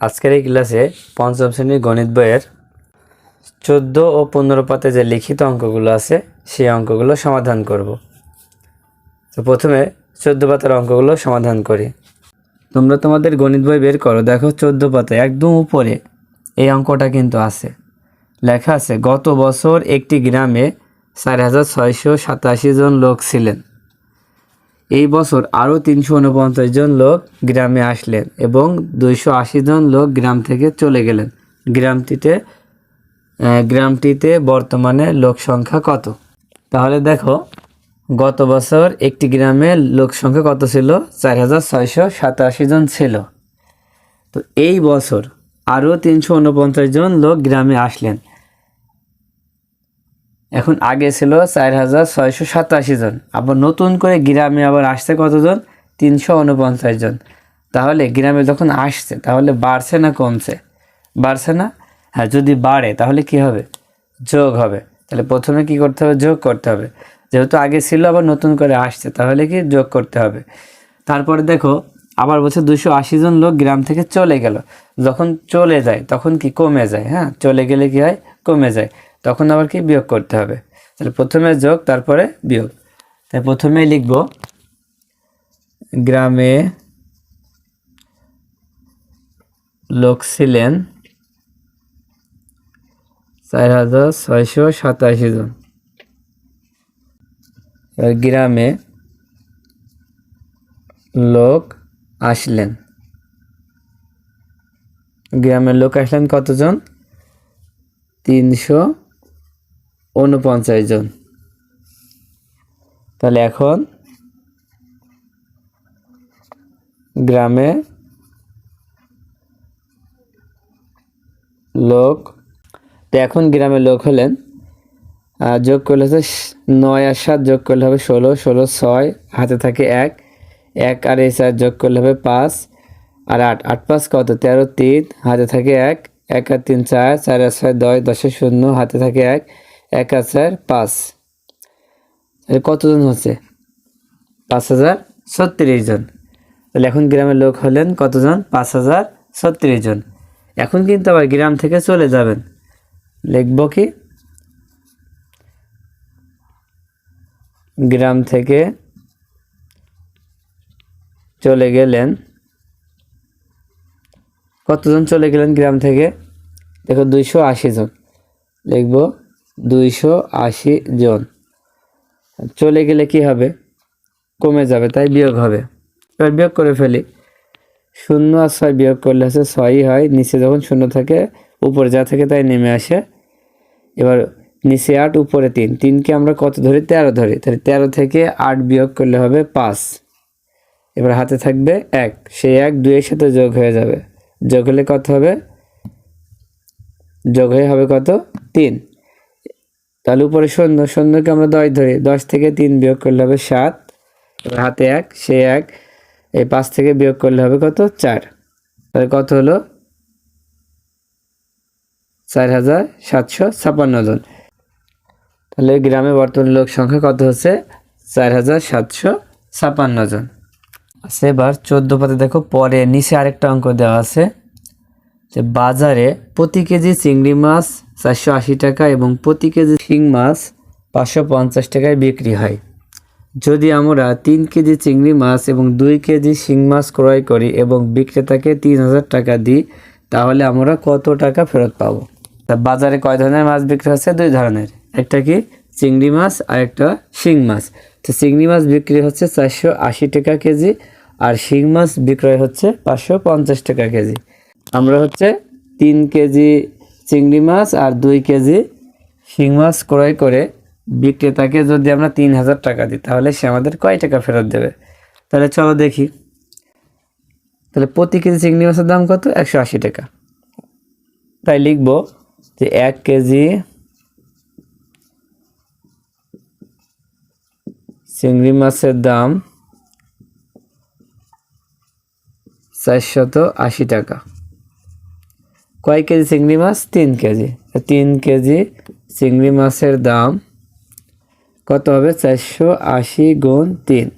আজকের এই ক্লাসে পঞ্চম শ্রেণির গণিত বইয়ের চোদ্দ ও পনেরো পাতে যে লিখিত অঙ্কগুলো আছে, সেই অঙ্কগুলো সমাধান করব। তো প্রথমে চোদ্দ পাতার অঙ্কগুলো সমাধান করি। তোমরা তোমাদের গণিত বই বের করো, দেখো চোদ্দ পাতায় একদম উপরে এই অঙ্কটা কিন্তু আছে। লেখা আছে, গত বছর একটি গ্রামে চার হাজার ছয়শো সাতাশি জন লোক ছিলেন। এই বছর আরও তিনশো উনপঞ্চাশ জন লোক গ্রামে আসলেন এবং দুইশো আশি জন লোক গ্রাম থেকে চলে গেলেন। গ্রামটিতে গ্রামটিতে বর্তমানে লোক সংখ্যা কত? তাহলে দেখো, গত বছর একটি গ্রামে লোক সংখ্যা কত ছিল? চার হাজার ছয়শো সাতাশি জন ছিল। তো এই বছর আরও তিনশো উনপঞ্চাশ জন লোক গ্রামে আসলেন। এখন আগে ছিল চার হাজার ছয়শো সাতাশি জন। আবার নতুন করে গ্রামে আবার আসছে কতজন? তিনশো উনপঞ্চাশ জন। তাহলে গ্রামে যখন আসছে, তাহলে বাড়ছে না কমছে? বাড়ছে না? হ্যাঁ যদি বাড়ে, তাহলে কি হবে? যোগ হবে। তাহলে প্রথমে কি করতে হবে? যোগ করতে হবে। যেহেতু আগে ছিল, আবার নতুন করে আসছে, তাহলে কি যোগ করতে হবে? তারপরে দেখো, আবার বলছে দুশো আশি জন লোক গ্রাম থেকে চলে গেল। যখন চলে যায়, তখন কি কমে যায়? হ্যাঁ চলে গেলে কি হয়? কমে যায়। তখন আবার কি বিয়োগ করতে হবে? তাহলে প্রথমে যোগ, তারপরে বিয়োগ। তাই প্রথমে লিখব গ্রামে লোক ছিলেন চার হাজার ছয়শো সাতাশি জন। এবার গ্রামে লোক আসলেন। গ্রামের লোক আসলেন কতজন? তিনশো উনপঞ্চাশ জন। তাহলে এখন গ্রামে লোক, তো এখন গ্রামের লোক হলেন যোগ করলে হচ্ছে নয় আর সাত যোগ করলে হবে ষোলো ষোলো ছয়, হাতে থাকে এক এক আর এই চার যোগ করলে হবে পাঁচ, আর আট আট পাঁচ কত? তেরো তিন, হাতে থাকে এক এক আর তিন চার চার আর ছয় দশ, দশে শূন্য, হাতে থাকে এক এক হাজার পাঁচ। তাহলে কতজন হচ্ছে? পাঁচ হাজার ছত্রিশ জন। তাহলে এখন গ্রামের লোক হলেন কতজন? পাঁচ হাজার ছত্রিশ জন। এখন কিন্তু আবার গ্রাম থেকে চলে যাবেন। লিখব কি? গ্রাম থেকে চলে গেলেন। কতজন চলে গেলেন গ্রাম থেকে? দেখো দুইশো আশি জন। লিখব দুইশো আশি জন। চলে গেলে কি হবে? কমে যাবে, তাই বিয়োগ হবে। এবার বিয়োগ করে ফেলি। শূন্য আর ছয় বিয়োগ করলে হচ্ছে ছয়ই হয়। নিচে যখন শূন্য থাকে, উপরে যা থাকে তাই নেমে আসে। এবার নিচে আট, উপরে তিন। তিনকে আমরা কত ধরি? তেরো ধরি। তাহলে তেরো থেকে আট বিয়োগ করলে হবে পাঁচ। এবার হাতে থাকবে এক। সেই এক দুইয়ের সাথে যোগ হয়ে যাবে। যোগ হলে কত হবে? যোগ হয়ে হবে কত? তিন। তাহলে উপরে শূন্য শূন্যকে আমরা দশ ধরি। দশ থেকে তিন বিয়োগ করলে হবে সাত। হাতে এক, সে এক। এই পাঁচ থেকে বিয়োগ করলে হবে কত? চার। তাহলে কত হলো? চার হাজার সাতশো ছাপান্ন জন। তাহলে গ্রামে বর্তমান লোক সংখ্যা কত হচ্ছে? চার হাজার সাতশো ছাপান্ন জন। আচ্ছা এবার চোদ্দ পাতে দেখো, পরে নিচে আরেকটা অঙ্ক দেওয়া আছে। যে বাজারে প্রতি কেজি চিংড়ি মাছ চারশো আশি টাকা এবং প্রতি কেজি শিং মাছ পাঁচশো পঞ্চাশ টাকায় বিক্রি হয়। যদি আমরা তিন কেজি চিংড়ি মাছ এবং দুই কেজি শিং মাছ ক্রয় করি এবং বিক্রেতাকে তিন হাজার টাকা দিই, তাহলে আমরা কত টাকা ফেরত পাবো? তা বাজারে কয় ধরনের মাছ বিক্রি হচ্ছে? দুই ধরনের। একটা কি চিংড়ি মাছ, আর একটা শিং মাছ। তো চিংড়ি মাছ বিক্রি হচ্ছে চারশো আশি টাকা কেজি, আর শিং মাছ বিক্রয় হচ্ছে পাঁচশো পঞ্চাশ টাকা কেজি। আমরা হচ্ছে তিন কেজি চিংড়ি মাছ আর দুই কেজি শিং মাছ ক্রয় করে বিক্রেতাকে যদি আমরা তিন হাজার টাকা দিই, তাহলে সে আমাদের কয় টাকা ফেরত দেবে? তাহলে চলো দেখি। তাহলে প্রতি কেজি চিংড়ি মাছের দাম কত? একশো আশি টাকা। তাই লিখব যে এক কেজি চিংড়ি মাছের দাম চারশত আশি টাকা। কয় কেজি চিংড়ি মাছ? তিন কেজি। তিন কেজি চিংড়ি মাছের দাম কত হবে? চারশো আশি গুণ তিন।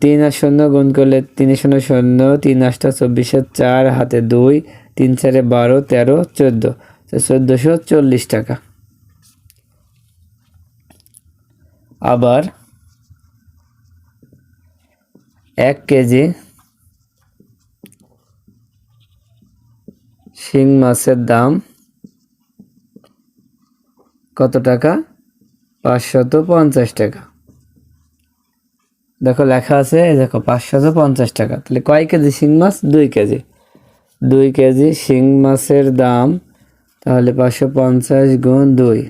তিন আর শূন্য গুণ করলে তিন শূন্য শূন্য, তিন আটটা চব্বিশে চার, হাতে দুই, তিন চারে বারো, তেরো, চোদ্দ। চোদ্দোশো চল্লিশ টাকা। আবার এক কেজি শিং মাছের দাম কত টাকা? পাঁচশত পঞ্চাশ টাকা। দেখো লেখা আছে, এই দেখো, পাঁচশত পঞ্চাশ টাকা। তাহলে কয় কেজি শিং মাছ? দুই কেজি। দুই কেজি শিং মাছের দাম তাহলে পাঁচশো পঞ্চাশ গুণ দুই।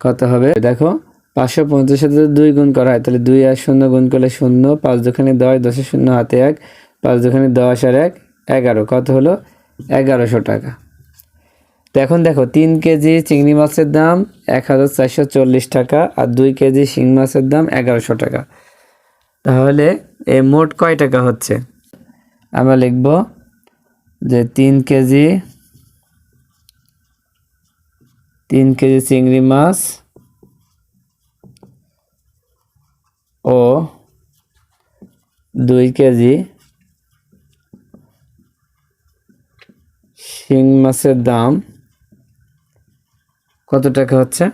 কত হবে? দেখো পাঁচশো পঞ্চাশের সাথে দুই গুণ করা হয়, তাহলে দুই আর শূন্য গুণ করলে শূন্য, পাঁচ দুখানে দশ, দশের শূন্য হাতে এক, পাঁচ দুখানে দশ আর এক, এগারো। কত হলো? এগারোশো টাকা। তো এখন দেখো, তিন কেজি চিংড়ি মাছের দাম এক হাজার চারশো চল্লিশ টাকা আর দুই কেজি শিং মাছের দাম এগারোশো টাকা। তাহলে এ মোট কয় টাকা হচ্ছে? আমরা লিখব যে তিন কেজি তিন কেজি চিংড়ি মাছ ও দুই কেজি শিং মাছের দাম কত টাকা হচ্ছে?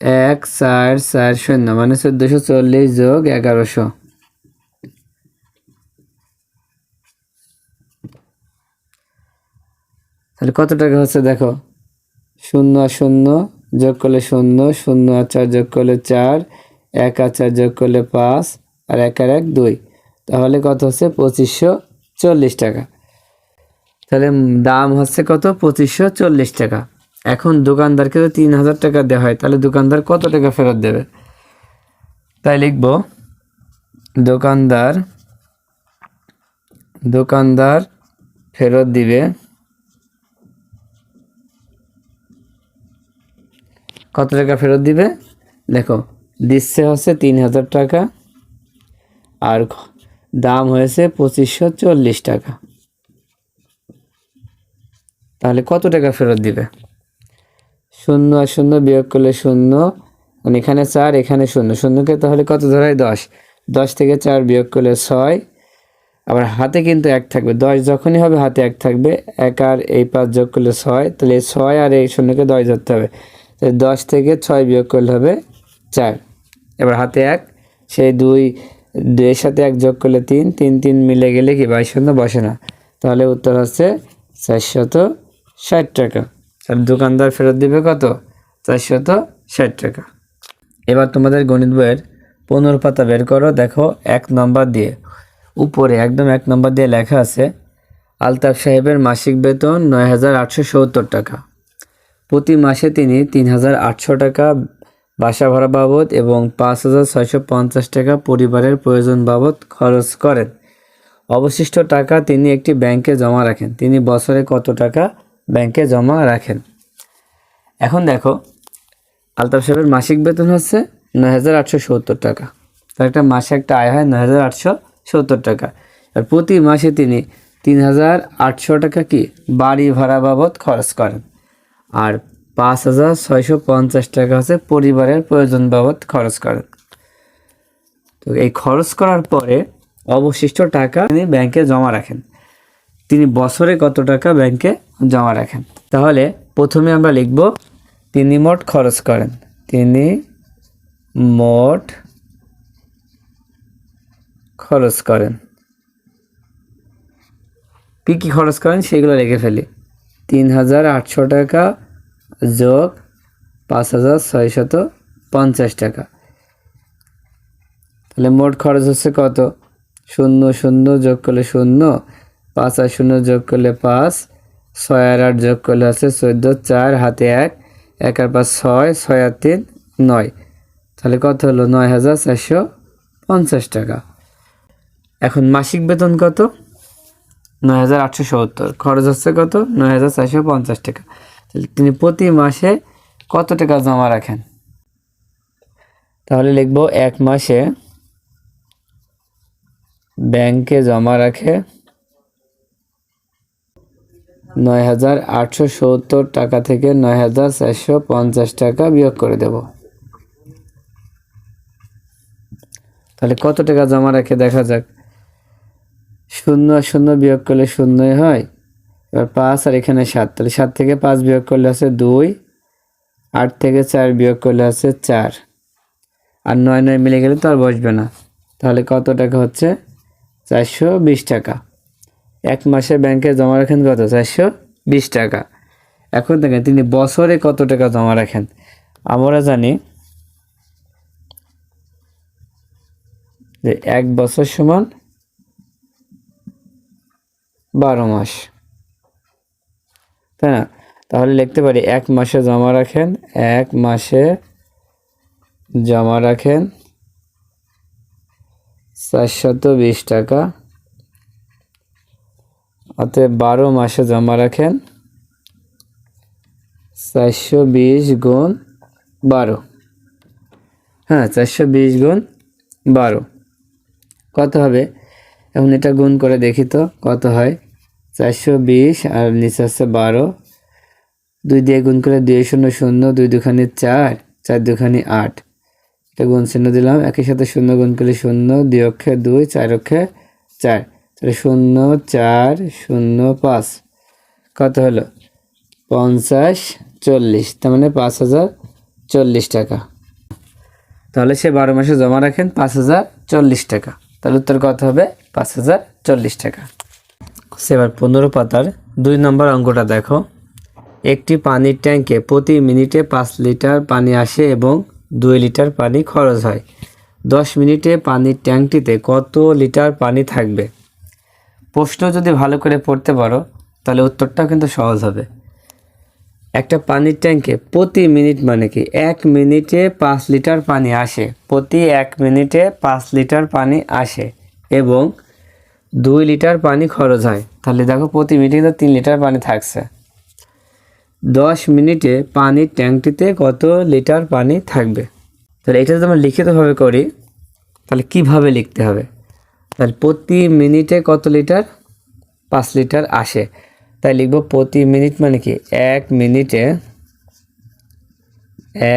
এক, চার চার, শূন্য মানে চোদ্দোশো চল্লিশ যোগ এগারোশো। তাহলে কত টাকা হচ্ছে দেখো? শূন্য আর শূন্য, যোগ করলে শূন্য শূন্য আর চার, যোগ করলে চার, এক, আর চার, যোগ করলে পাঁচ, আর এক আর এক, দুই। তাহলে কত হচ্ছে? পঁচিশশো চল্লিশ টাকা। তাহলে দাম হচ্ছে কত? পঁচিশশো চল্লিশ টাকা। এখন দোকানদারকে তো তিন হাজার টাকা দেওয়া হয়, তাহলে দোকানদার কত টাকা ফেরত দেবে? তাই লিখব, দোকানদার দোকানদার ফেরত দিবে কত টাকা ফেরত দিবে? দেখো, দিচ্ছে হচ্ছে তিন হাজার টাকা, আর দাম হয়েছে পঁচিশশো চল্লিশ টাকা। তাহলে কত টাকা ফেরত দিবে? শূন্য আর শূন্য বিয়োগ করলে শূন্য। মানে এখানে চার, এখানে শূন্য। শূন্যকে তাহলে কত ধরায়? দশ। দশ থেকে চার বিয়োগ করলে ছয়। আবার হাতে কিন্তু এক থাকবে। দশ যখনই হবে, হাতে এক থাকবে। এক আর এই পাঁচ যোগ করলে ছয়। তাহলে এই ছয় আর এই শূন্যকে দশ ধরতে হবে। তাহলে দশ থেকে ছয় বিয়োগ করলে হবে চার। এবার হাতে এক। সেই দুই, দুইয়ের সাথে এক যোগ করলে তিন। তিন তিন মিলে গেলে কি? বাইশ শূন্য বসে না। তাহলে উত্তর হচ্ছে চারশত ষাট টাকা। আর দোকানদার ফেরত দিবে কত? চারশত ষাট টাকা। এবার তোমাদের গণিত বইয়ের পনেরো পাতা বের করো, দেখো এক নম্বর দিয়ে। উপরে একদম এক নম্বর দিয়ে লেখা আছে, আলতাফ সাহেবের মাসিক বেতন নয় হাজার আটশো সত্তর টাকা। প্রতি মাসে তিনি তিন হাজার আটশো টাকা বাসা ভাড়া বাবদ এবং পাঁচ হাজার ছয়শো পঞ্চাশ টাকা পরিবারের প্রয়োজন বাবদ খরচ করেন। অবশিষ্ট টাকা তিনি একটি ব্যাংকে জমা রাখেন। তিনি বছরে কত টাকা ব্যাংকে জমা রাখেন। এখন দেখো, আলতাফ সাহেবের মাসিক বেতন হচ্ছে নয় হাজার আটশো সত্তর টাকা। তার একটা মাসে একটা আয় হয় নয় হাজার আটশো সত্তর টাকা। আর প্রতি মাসে তিনি তিন হাজার আটশো টাকা কি বাড়ি ভাড়া বাবদ খরচ করেন। আর পাঁচ হাজার ছয়শো পঞ্চাশ টাকা হচ্ছে পরিবারের প্রয়োজন বাবদ খরচ করেন। তো এই খরচ করার পরে অবশিষ্ট টাকা তিনি ব্যাংকে জমা রাখেন। তিনি বছরে কত টাকা ব্যাংকে জমা রাখেন? তাহলে প্রথমে আমরা লিখব, তিনি মোট খরচ করেন। তিনি মোট খরচ করেন। কী কী খরচ করেন সেগুলো লিখে ফেলি। তিন হাজার আটশো টাকা যোগ পাঁচ হাজার ছয়শত পঞ্চাশ টাকা। তাহলে মোট খরচ হচ্ছে কত? শূন্য শূন্য যোগ করলে শূন্য। পাঁচ আর শূন্য যোগ করলে পাঁচ, ছয় আর আট যোগ করলে আছে চোদ্দ, চার, হাতে এক এক আর পাঁচ ছয় ছয় আর তিন, নয়। তাহলে কত হলো? নয় হাজার চারশো পঞ্চাশ টাকা। এখন মাসিক বেতন কত? নয় হাজার আটশো সত্তর। খরচ হচ্ছে কত? নয় হাজার চারশো পঞ্চাশ টাকা। তাহলে তিনি প্রতি মাসে কত টাকা জমা রাখেন? তাহলে লিখব, এক মাসে ব্যাংকে জমা রাখে নয় হাজার আটশো সত্তর টাকা থেকে নয় হাজার চারশো পঞ্চাশ টাকা বিয়োগ করে দেব। তাহলে কত টাকা জমা রাখে দেখা যাক। শূন্য শূন্য বিয়োগ করলে শূন্যই হয়। এবার পাঁচ আর এখানে সাত। তাহলে সাত থেকে পাঁচ বিয়োগ করলে আছে দুই। আট থেকে চার বিয়োগ করলে আছে চার। আর নয় নয় মিলে গেলে তো আর বসবে না। তাহলে কত টাকা হচ্ছে? চারশো বিশ টাকা। এক মাসে ব্যাংকে জমা রাখেন কত? চারশো বিশ টাকা। এখন দেখেন, তিনি বছরে কত টাকা জমা রাখেন? আমরা জানি যে এক বছর সমান বারো মাস। তাই না? তাহলে লিখতে পারি, এক মাসে জমা রাখেন, এক মাসে জমা রাখেন চারশত বিশ টাকা। অতএব বারো মাসে জমা রাখেন। চারশো বিশ গুণ বারো। হ্যাঁ চারশো বিশ গুণ বারো। কত হবে? এখন এটা গুণ করে দেখি তো, কত হয়? চারশো বিশ আর নিচে আছে বারো। দুই দিয়ে গুণ করে দুই শূন্য শূন্য, দুই দুখানি চার চার দুখানি আট। এটা গুণ চিহ্ন দিলাম। একই সাথে শূন্য গুণ করলে শূন্য, দুই অক্ষে দুই, চার অক্ষে চার। তাহলে শূন্য চার শূন্য পাঁচ। কত হলো? পঞ্চাশ চল্লিশ। তার মানে পাঁচ হাজার চল্লিশ টাকা। তাহলে সে বারো মাসে জমা রাখেন পাঁচ হাজার চল্লিশ টাকা। তাহলে উত্তর কত হবে? পাঁচ হাজার চল্লিশ টাকা। সেবার পনেরো পাতার দুই নম্বর অঙ্কটা দেখো। একটি পানির ট্যাঙ্কে প্রতি মিনিটে পাঁচ লিটার পানি আসে এবং দুই লিটার পানি খরচ হয়। দশ মিনিটে পানির ট্যাঙ্কটিতে কত লিটার পানি থাকবে? প্রশ্ন যদি ভালো করে পড়তে পারো, তাহলে উত্তরটাও কিন্তু সহজ হবে। একটা পানির ট্যাঙ্কে প্রতি মিনিট মানে কি? এক মিনিটে পাঁচ লিটার পানি আসে। প্রতি এক মিনিটে পাঁচ লিটার পানি আসে এবং দুই লিটার পানি খরচ হয়। তাহলে দেখো প্রতি মিনিটে কিন্তু তিন লিটার পানি থাকছে। দশ মিনিটে পানির ট্যাঙ্কটিতে কত লিটার পানি থাকবে? তাহলে এটা যদি আমরা লিখিতভাবে করি, তাহলে কীভাবে লিখতে হবে? তাহলে প্রতি মিনিটে কত লিটার? পাঁচ লিটার আসে। তাই লিখব প্রতি মিনিট মানে কি? এক মিনিটে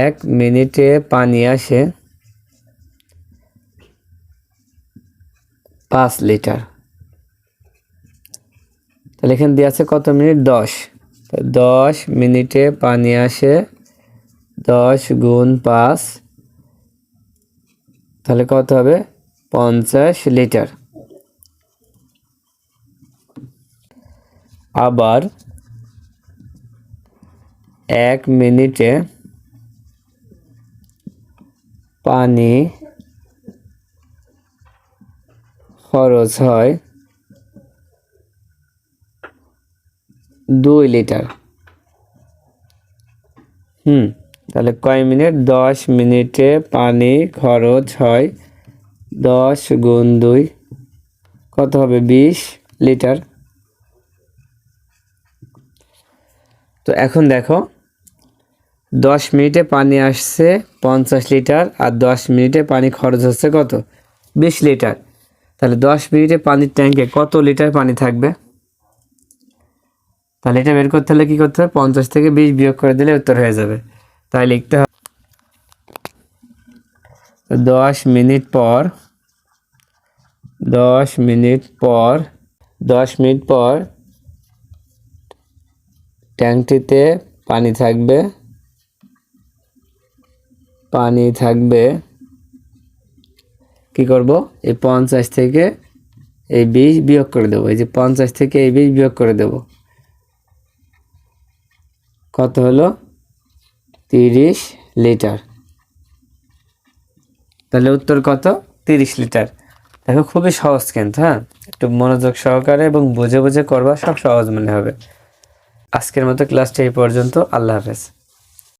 এক মিনিটে পানি আসে পাঁচ লিটার। তাহলে এখানে দিয়ে আছে কত মিনিট? দশ। দশ মিনিটে পানি আসে দশ গুণ পাঁচ। তাহলে কত হবে? পঞ্চাশ লিটার। আবার এক মিনিটে পানি খরচ হয় দুই লিটার। হুম, তাহলে কয় মিনিট? দশ মিনিটে পানি খরচ হয় দশ গুণ দুই, কত হবে বিশ লিটার? তো এখন দেখো, দশ মিনিটে পানি আসছে পঞ্চাশ লিটার আর দশ মিনিটে পানি খরচ হচ্ছে কত? বিশ লিটার। তাহলে দশ মিনিটে পানির ট্যাঙ্কে কত লিটার পানি থাকবে? তাহলে এটা বের করতে হলে কী করতে হবে? পঞ্চাশ থেকে বিশ বিয়োগ করে দিলে উত্তর হয়ে যাবে। তাই লিখতে হবে দশ মিনিট পর, দশ মিনিট পর, দশ মিনিট পর ট্যাঙ্কটিতে পানি থাকবে। পানি থাকবে। কি করব? এই পঞ্চাশ থেকে এই বিশ বিয়োগ করে দেবো। এই যে পঞ্চাশ থেকে এই বিশ বিয়োগ করে দেব। কত হলো? তিরিশ লিটার। তাহলে উত্তর কত? তিরিশ লিটার। দেখো খুবই সহজ কিন্তু হ্যাঁ? একটু মনোযোগ সহকারে এবং বুঝে বুঝে করবা, সব সহজ মনে হবে। আজকের মতো ক্লাসটা এই পর্যন্ত। আল্লাহ হাফেজ।